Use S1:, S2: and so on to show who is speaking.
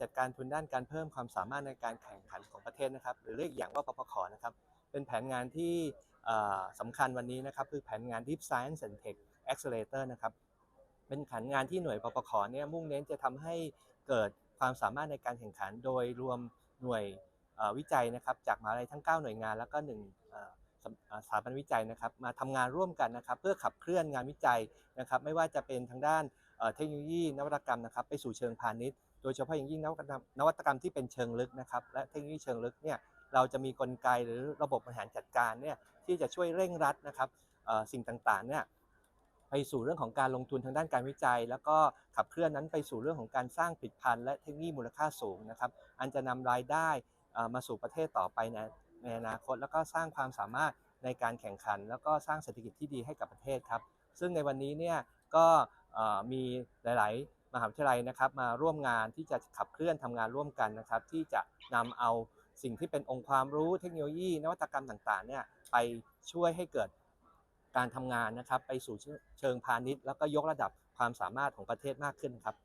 S1: จัดการทุนด้านการเพิ่มความสามารถในการแข่งขันของประเทศนะครับ หรือเรียกอย่างว่าปปขนะครับเป็นแผนงานที่สำคัญวันนี้นะครับคือแผนงาน Deep Science and Tech Accelerator นะครับเป็นแผนงานที่หน่วยปปขเนี่ยมุ่งเน้นจะทำให้เกิดความสามารถในการแข่งขัน โดยรวมหน่วยวิจัยนะครับจากมหาลัยทั้ง 9 หน่วยงานแล้วก็หนึ่ง สถาบันวิจัยนะครับมาทำงานร่วมกันนะครับเพื่อขับเคลื่อนงานวิจัยนะครับไม่ว่าจะเป็นทางด้านเทคโนโลยีนวัตกรรมนะครับไปสู่เชิงพาณิชย์ โดยเฉพาะอย่างยิ่งนวัตกรรมนวัตกรรมที่เป็นเชิงลึกนะครับและเทคโนโลยีเชิงลึกเนี่ยเราจะมีกลไกหรือระบบบริหารจัดการเนี่ยที่จะช่วยเร่งรัดนะครับเอ่อสิ่งต่างๆเนี่ยไปสู่เรื่องของการลงทุนทางด้านการวิจัย แล้วก็ขับเคลื่อนนั้นไปสู่เรื่องของการสร้างผลิตภัณฑ์และเทคโนโลยีมูลค่าสูงนะครับ อันจะนำรายได้มาสู่ประเทศต่อไปในในอนาคต แล้วก็สร้างความสามารถ ในการแข่งขัน แล้วก็สร้างเศรษฐกิจที่ดีให้กับประเทศครับ ซึ่งในวันนี้เนี่ยก็มีหลาย ๆ มหาวิทยาลัยนะครับ มาร่วมงานที่จะขับเคลื่อนทำงานร่วมกันนะครับ ที่จะนำเอาสิ่งที่เป็นองค์ความรู้เทคโนโลยี นวัตกรรมต่าง ๆ เนี่ยไปช่วยให้เกิดการทำงานนะครับ ไปสู่เชิงพาณิชย์ แล้วก็ยกระดับความสามารถของประเทศมากขึ้นครับ